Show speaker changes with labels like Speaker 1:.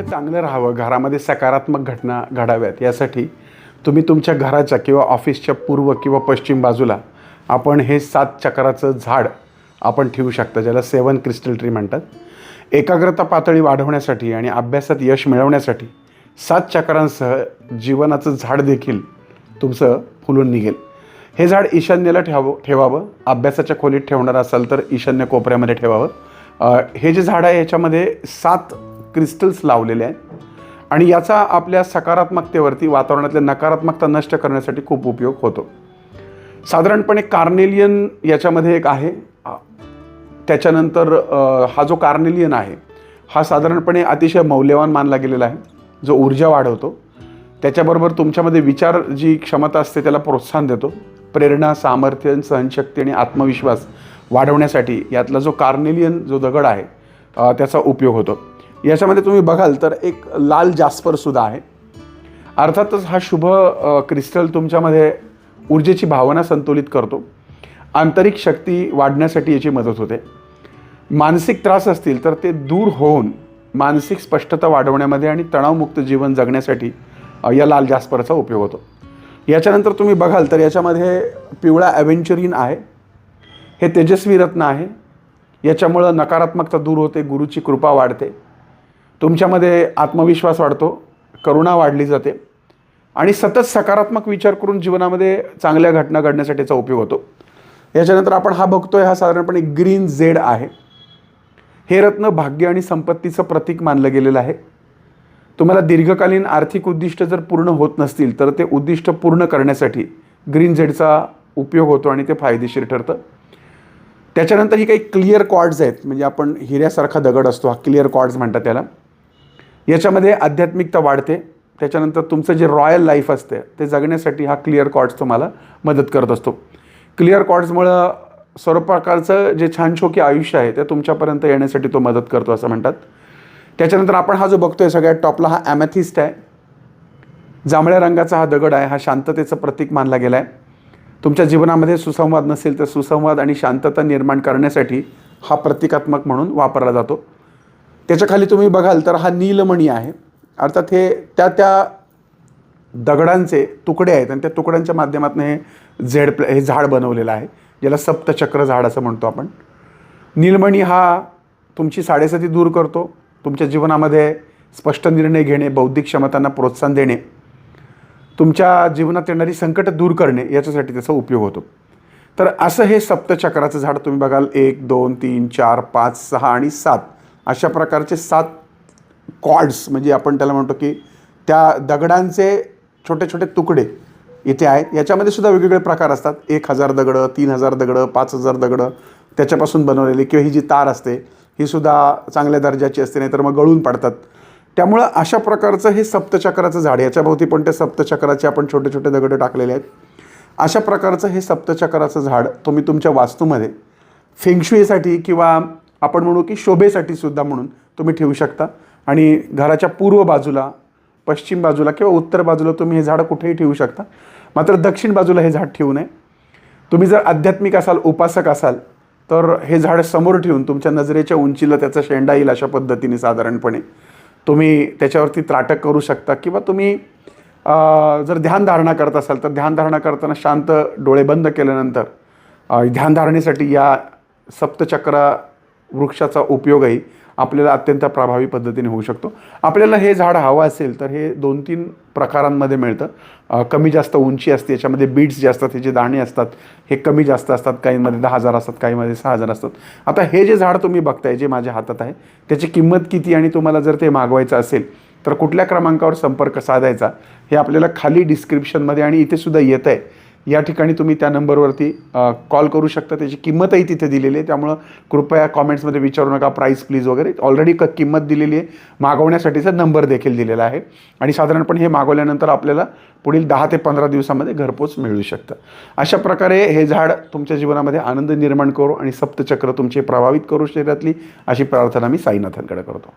Speaker 1: आरोग्य चांगलं राहावं घरामध्ये सकारात्मक घटना घडाव्यात यासाठी तुम्ही तुमच्या घराच्या किंवा ऑफिसच्या पूर्व किंवा पश्चिम बाजूला आपण हे सात चक्राचं झाड आपण ठेवू शकता ज्याला सेवन क्रिस्टल ट्री म्हणतात. एकाग्रता पातळी वाढवण्यासाठी आणि अभ्यासात यश मिळवण्यासाठी सात चक्रांसह जीवनाचं झाड देखील तुमचं फुलून निघेल. हे झाड ईशान्येला ठेवावं ठेवावं. अभ्यासाच्या खोलीत ठेवणार असाल तर ईशान्य कोपऱ्यामध्ये ठेवावं. हे जे झाड आहे याच्यामध्ये सात क्रिस्टल्स लावलेले आहेत. आणि याचा आपल्या सकारात्मकतेवरती वातावरणातल्या नकारात्मकता नष्ट करण्यासाठी खूप उपयोग होतो. साधारणपणे कार्नेलियन याच्यामध्ये एक आहे. त्याच्यानंतर हा जो कार्नेलियन आहे हा साधारणपणे अतिशय मौल्यवान मानला गेलेला आहे. जो ऊर्जा वाढवतो. त्याच्याबरोबर तुमच्यामध्ये विचार जी क्षमता असते त्याला प्रोत्साहन देतो. प्रेरणा सामर्थ्य सहनशक्ती आणि आत्मविश्वास वाढवण्यासाठी यातला जो कार्नेलियन जो दगड आहे त्याचा उपयोग होतो. याच्यामध्ये तुम्ही बघाल तर एक लाल जास्परसुद्धा आहे. अर्थातच हा शुभ क्रिस्टल तुमच्यामध्ये ऊर्जेची भावना संतुलित करतो. आंतरिक शक्ती वाढण्यासाठी याची मदत होते. मानसिक त्रास असतील तर ते दूर होऊन मानसिक स्पष्टता वाढवण्यामध्ये आणि तणावमुक्त जीवन जगण्यासाठी या लाल जास्परचा उपयोग होतो. याच्यानंतर तुम्ही बघाल तर याच्यामध्ये पिवळा ॲव्हेंचरीन आहे. हे तेजस्वी रत्न आहे. याच्यामुळं नकारात्मकता दूर होते गुरुची कृपा वाढते. तुमच्यामध्ये आत्मविश्वास वाढतो करुणा वाढली जाते आणि सतत सकारात्मक विचार करून जीवनामध्ये चांगल्या घटना घडण्यासाठीचा उपयोग होतो. याच्यानंतर आपण हा बघतो आहे हा साधारणपणे ग्रीन झेड आहे. हे रत्न भाग्य आणि संपत्तीचं प्रतीक मानलं गेलेलं आहे. तुम्हाला दीर्घकालीन आर्थिक उद्दिष्ट जर पूर्ण होत नसतील तर ते उद्दिष्ट पूर्ण करण्यासाठी ग्रीन झेडचा उपयोग होतो आणि ते फायदेशीर ठरतं. त्याच्यानंतर ही काही क्लिअर कॉर्ड्स आहेत म्हणजे आपण हिऱ्यासारखा दगड असतो हा क्लिअर कॉर्ड्स म्हणतात त्याला. याच्यामध्ये आध्यात्मिकता वाढते. त्याच्यानंतर तुमचं जे रॉयल लाईफ असते ते जगण्यासाठी हा क्लिअर कॉर्ड्स तुम्हाला मदत करत असतो. क्लिअर कॉर्ड्समुळं सर्व प्रकारचं जे छान छोकी आयुष्य आहे ते तुमच्यापर्यंत येण्यासाठी तो मदत करतो असं म्हणतात. त्याच्यानंतर आपण हा जो बघतोय सगळ्यात टॉपला हा ॲमॅथिस्ट आहे. जांभळ्या रंगाचा हा दगड आहे हा शांततेचं प्रतीक मानला गेला आहे तुमच्या जीवनामध्ये सुसंवाद नसेल तर सुसंवाद आणि शांतता निर्माण करण्यासाठी हा प्रतिकात्मक म्हणून वापरला जातो. त्याच्याखाली तुम्ही बघाल तर हा नीलमणी आहे. अर्थात हे त्या त्या दगडांचे तुकडे आहेत आणि त्या तुकड्यांच्या माध्यमातून हे झेड प्ल हे झाड बनवलेलं आहे. ज्याला सप्तचक्र झाड असं म्हणतो आपण. नीलमणी हा तुमची साडेसाती दूर करतो. तुमच्या जीवनामध्ये स्पष्ट निर्णय घेणे बौद्धिक क्षमतांना प्रोत्साहन देणे तुमच्या जीवनात येणारी संकटं दूर करणे याच्यासाठी त्याचा उपयोग होतो. तर असं हे सप्तचक्राचं झाड तुम्ही बघाल. एक दोन तीन चार पाच सहा आणि सात. अशा प्रकारचे सात कॉर्ड्स म्हणजे आपण त्याला म्हणतो की त्या दगडांचे छोटे छोटे तुकडे इथे आहेत. याच्यामध्ये सुद्धा वेगवेगळे प्रकार असतात. एक हजार दगडं तीन हजार दगडं पाच हजार दगडं त्याच्यापासून बनवलेली किंवा ही जी तार असते ही सुद्धा चांगल्या दर्जाची असते नाही तर मग गळून पडतात. त्यामुळं अशा प्रकारचं हे सप्तचक्राचं झाड याच्याभोवती पण ते सप्तचक्राचे आपण छोटे छोटे दगडं टाकलेले आहेत. अशा प्रकारचं हे सप्तचक्राचं झाड तुम्ही तुमच्या वास्तूमध्ये फेंगशुईसाठी किंवा आपण म्हणू की शोभेसाठी सुद्धा म्हणून तुम्ही ठेवू शकता. आणि घराच्या पूर्व बाजूला पश्चिम बाजूला किंवा उत्तर बाजूला तुम्ही हे झाडं कुठेही ठेवू शकता. मात्र दक्षिण बाजूला हे झाड ठेवू नये. तुम्ही जर आध्यात्मिक असाल उपासक असाल तर हे झाड समोर ठेवून तुमच्या नजरेच्या उंचीला त्याचा शेंडा येईल अशा पद्धतीने साधारणपणे. तुम्ही त्याच्यावरती त्राटक करू शकता किंवा तुम्ही जर ध्यानधारणा करत असाल तर ध्यानधारणा करताना शांत डोळे बंद केल्यानंतर ध्यानधारणेसाठी या सप्तचक्र वृक्षाचा उपयोगही आपल्याला अत्यंत प्रभावी पद्धतीने होऊ शकतो. आपल्याला हे झाड हवं असेल तर हे दोन तीन प्रकारांमध्ये मिळतं. कमी जास्त उंची असते याच्यामध्ये बीड्स जे असतात हे जे दाणे असतात हे कमी जास्त असतात काहींमध्ये दहा हजार असतात काहीमध्ये सहा हजार असतात. आता हे जे झाड तुम्ही बघताय जे माझ्या हातात आहे त्याची किंमत किती आणि तुम्हाला जर ते मागवायचं असेल तर कुठल्या क्रमांकावर संपर्क साधायचा हे आपल्याला खाली डिस्क्रिप्शनमध्ये आणि इथे सुद्धा येत आहे या ठिकाणी तुम्ही त्या नंबरवरती कॉल करू शकता. त्याची किंमतही तिथे दिलेली आहे. त्यामुळं कृपया कॉमेंट्समध्ये विचारू नका प्राईस प्लीज वगैरे. ऑलरेडी क किंमत दिलेली आहे. मागवण्यासाठीचा नंबर देखील दिलेला आहे. आणि साधारणपणे हे मागवल्यानंतर आपल्याला पुढील दहा ते पंधरा दिवसामध्ये घरपोच मिळू शकतं. अशा प्रकारे हे झाड तुमच्या जीवनामध्ये आनंद निर्माण करू आणि सप्तचक्र तुमचे प्रभावित करू शरीरातली अशी प्रार्थना मी साईनाथांकडे करतो.